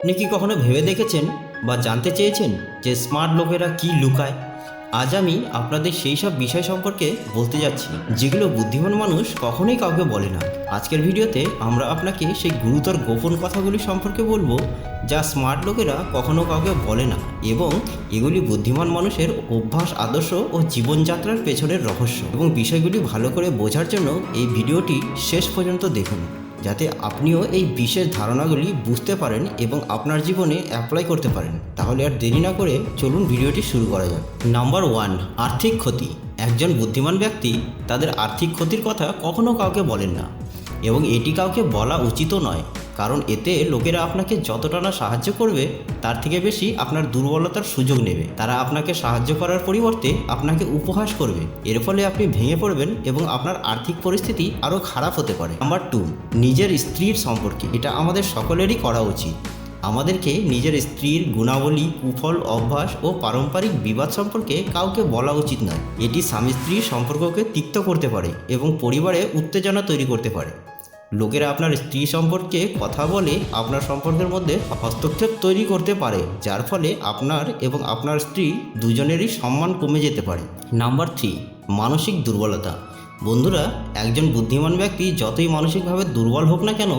আপনি কি কখনো ভেবে দেখেছেন বা জানতে চেয়েছেন যে স্মার্ট লোকেরা কি লুকায়? আজ আমি আপনাদের সেই সব বিষয় সম্পর্কে বলতে যাচ্ছি, যেগুলো বুদ্ধিমান মানুষ কখনোই কাউকে বলে না। আজকের ভিডিওতে আমরা আপনাকে সেই গুরুতর গোপন কথাগুলি সম্পর্কে বলব, যা স্মার্ট লোকেরা কখনো কাউকে বলে না এবং এগুলি বুদ্ধিমান মানুষের অভ্যাস, আদর্শ ও জীবনযাত্রার পেছনের রহস্য। এবং বিষয়গুলি ভালো করে বোঝার জন্য এই ভিডিওটি শেষ পর্যন্ত দেখুন। যাতে আপনিও এই বিশেষ ধারণাগুলি বুঝতে পারেন এবং আপনার জীবনে অ্যাপ্লাই করতে পারেন। তাহলে আর দেরি না করে চলুন ভিডিওটি শুরু করা যাক। নাম্বার ওয়ান আর্থিক ক্ষতি। একজন বুদ্ধিমান ব্যক্তি তাদের আর্থিক ক্ষতির কথা কখনো কাউকে বলেন না এবং এটি কাউকে বলা উচিতও নয়। কারণ এতে লোকেরা আপনাকে যতটা না সাহায্য করবে, তার থেকে বেশি আপনার দুর্বলতার সুযোগ নেবে। তারা আপনাকে সাহায্য করার পরিবর্তে আপনাকে উপহাস করবে। এর ফলে আপনি ভেঙে পড়বেন এবং আপনার আর্থিক পরিস্থিতি আরও খারাপ হতে পারে। নাম্বার টু, নিজের স্ত্রীর সম্পর্কে। এটা আমাদের সকলেরই করা উচিত। আমাদেরকে নিজের স্ত্রীর গুণাবলী, কুফল, অভ্যাস ও পারম্পরিক বিবাদ সম্পর্কে কাউকে বলা উচিত নয়। এটি স্বামী স্ত্রীর সম্পর্ককে তিক্ত করতে পারে এবং পরিবারে উত্তেজনা তৈরি করতে পারে। লোকেরা আপনার স্ত্রী সম্পর্কে কথা বলে আপনার সম্পর্কের মধ্যে হস্তক্ষেপ তৈরি করতে পারে, যার ফলে আপনার এবং আপনার স্ত্রী দুজনেরই সম্মান কমে যেতে পারে। নাম্বার থ্রি, মানসিক দুর্বলতা। বন্ধুরা, একজন বুদ্ধিমান ব্যক্তি যতই মানসিকভাবে দুর্বল হোক না কেন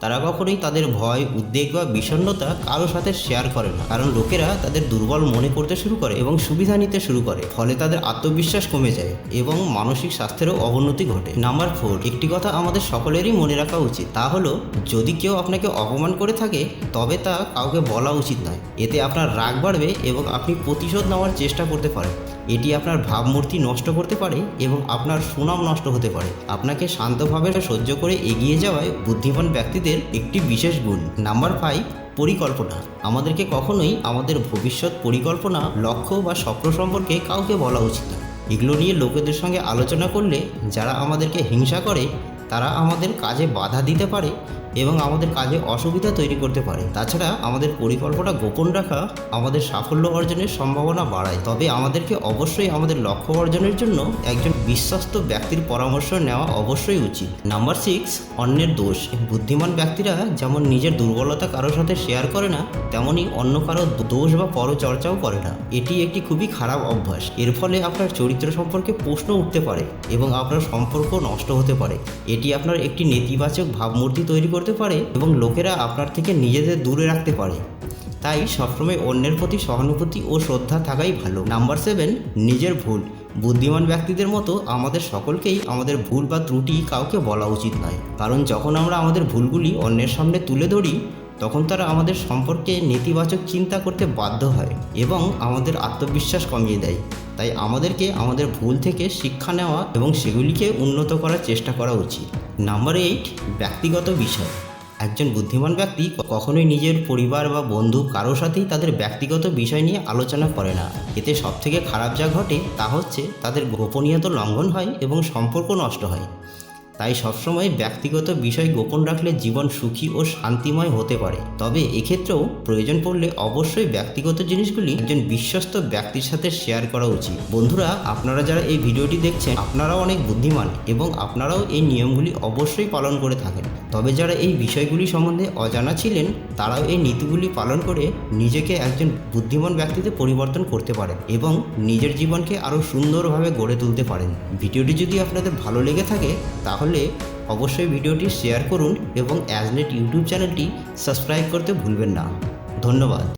তারা কখনোই তাদের ভয়, উদ্বেগ বা বিষণ্ণতা কারও সাথে শেয়ার করে না। কারণ লোকেরা তাদের দুর্বল মনে করতে শুরু করে এবং সুবিধা নিতে শুরু করে। ফলে তাদের আত্মবিশ্বাস কমে যায় এবং মানসিক স্বাস্থ্যেরও অবনতি ঘটে। নাম্বার ফোর একটি কথা আমাদের সকলেরই মনে রাখা উচিত। তা হলো, যদি কেউ আপনাকে অপমান করে থাকে, তবে তা কাউকে বলা উচিত নয়। এতে আপনার রাগ বাড়বে এবং আপনি প্রতিশোধ নেওয়ার চেষ্টা করতে পারেন। এটি আপনার ভাবমূর্তি নষ্ট করতে পারে এবং আপনার সুনাম নষ্ট হতে পারে। আপনাকে শান্তভাবে সহ্য করে এগিয়ে যাওয়ায় বুদ্ধিমান ব্যক্তিদের একটি বিশেষ গুণ। নাম্বার ফাইভ পরিকল্পনা। আমাদেরকে কখনোই আমাদের ভবিষ্যৎ পরিকল্পনা, লক্ষ্য বা স্বপ্ন সম্পর্কে কাউকে বলা উচিত না। এগুলো নিয়ে লোকেদের সঙ্গে আলোচনা করলে যারা আমাদেরকে হিংসা করে তারা আমাদের কাজে বাধা দিতে পারে এবং আমাদের কাজে অসুবিধা তৈরি করতে পারে। তাছাড়া আমাদের পরিকল্পনা গোপন রাখা আমাদের সাফল্য অর্জনের সম্ভাবনা বাড়ায়। তবে আমাদেরকে অবশ্যই আমাদের লক্ষ্য অর্জনের জন্য একজন বিশ্বস্ত ব্যক্তির পরামর্শ নেওয়া অবশ্যই উচিত। নাম্বার সিক্স, অন্যের দোষ। বুদ্ধিমান ব্যক্তিরা যেমন নিজের দুর্বলতা কারোর সাথে শেয়ার করে না তেমনই অন্য কারও দোষ বা পরচর্চাও করে না। এটি একটি খুবই খারাপ অভ্যাস। এর ফলে আপনার চরিত্র সম্পর্কে প্রশ্ন উঠতে পারে এবং আপনার সম্পর্ক নষ্ট হতে পারে। এটি আপনার একটি নেতিবাচক ভাবমূর্তি তৈরি করতে পারে এবং লোকেরা আপনার থেকে নিজেদের দূরে রাখতে পারে। তাই সবসময় অন্যের প্রতি সহানুভূতি ও শ্রদ্ধা থাকাই ভালো। নাম্বার সেভেন, নিজের ভুল। বুদ্ধিমান ব্যক্তিদের মতো আমাদের সকলকেই আমাদের ভুল বা ত্রুটি কাউকে বলা উচিত নয়। কারণ যখন আমরা আমাদের ভুলগুলি অন্যের সামনে তুলে ধরি, তখন তারা আমাদের সম্পর্কে নেতিবাচক চিন্তা করতে বাধ্য হয় এবং আমাদের আত্মবিশ্বাস কমিয়ে দেয়। তাই আমাদেরকে আমাদের ভুল থেকে শিক্ষা নেওয়া এবং সেগুলিকে উন্নত করার চেষ্টা করা উচিত। নাম্বার এইট, ব্যক্তিগত বিষয়। একজন বুদ্ধিমান ব্যক্তি কখনোই নিজের পরিবার বা বন্ধু কারোর সাথেই তাদের ব্যক্তিগত বিষয় নিয়ে আলোচনা করে না। এতে সব থেকে খারাপ যা ঘটে তা হচ্ছে তাদের গোপনীয়তা লঙ্ঘন হয় এবং সম্পর্ক নষ্ট হয়। তাই সবসময় ব্যক্তিগত বিষয় গোপন রাখলে জীবন সুখী ও শান্তিময় হতে পারে। তবে এক্ষেত্রেও প্রয়োজন পড়লে অবশ্যই ব্যক্তিগত জিনিসগুলি একজন বিশ্বস্ত ব্যক্তির সাথে শেয়ার করা উচিত। বন্ধুরা, আপনারা যারা এই ভিডিওটি দেখছেন, আপনারাও অনেক বুদ্ধিমান এবং আপনারাও এই নিয়মগুলি অবশ্যই পালন করে থাকেন। তবে যারা এই বিষয়গুলি সম্বন্ধে অজানা ছিলেন, তারাও এই নীতিগুলি পালন করে নিজেকে একজন বুদ্ধিমান ব্যক্তিতে পরিবর্তন করতে পারেন এবং নিজের জীবনকে আরও সুন্দরভাবে গড়ে তুলতে পারেন। ভিডিওটি যদি আপনাদের ভালো লেগে থাকে, তাহলে অবশ্যই ভিডিওটি শেয়ার করুন এবং অ্যাজনেট ইউটিউব চ্যানেলটি সাবস্ক্রাইব করতে ভুলবেন না। ধন্যবাদ।